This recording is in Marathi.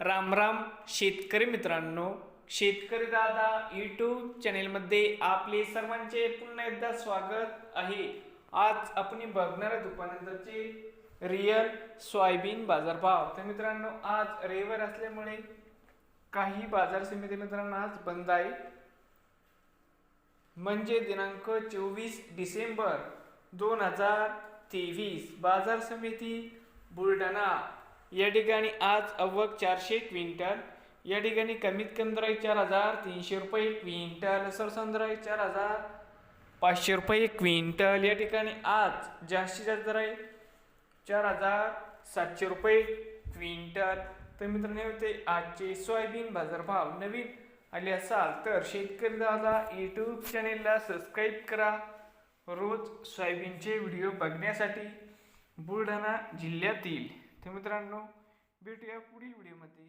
राम राम शेतकरी मित्रांनो शेतकरी दादा यूट्यूब चॅनेलमध्ये आपले सर्वांचे पुन्हा एकदा स्वागत आहे. आज आपण बघणार आहे दुकानांतरचे रिअल सोयाबीन बाजारभाव. तर मित्रांनो आज रविवार असल्यामुळे काही बाजार समिती मित्रांनो आज बंद आहे. म्हणजे दिनांक चोवीस डिसेंबर दोन हजार तेवीस बाजार समिती बुलढाणा. या ठिकाणी आज अव्वक चारशे क्विंटल या ठिकाणी कमीत कमी दराई चार हजार तीनशे रुपये क्विंटल सरसन चार हजार पाचशे रुपये क्विंटल. या ठिकाणी आज जास्तीत जास्त दर चार हजार सातशे रुपये क्विंटल. तर मित्रांनो हे होते आजचे सोयाबीन बाजारभाव नवीन आले असाल तर शेतकरी दादा यूट्यूब चॅनेलला सबस्क्राईब करा. रोज सोयाबीनचे व्हिडिओ बघण्यासाठी बुलढाणा जिल्ह्यातील तर मित्रांनो भेटूया पुढील व्हिडिओमध्ये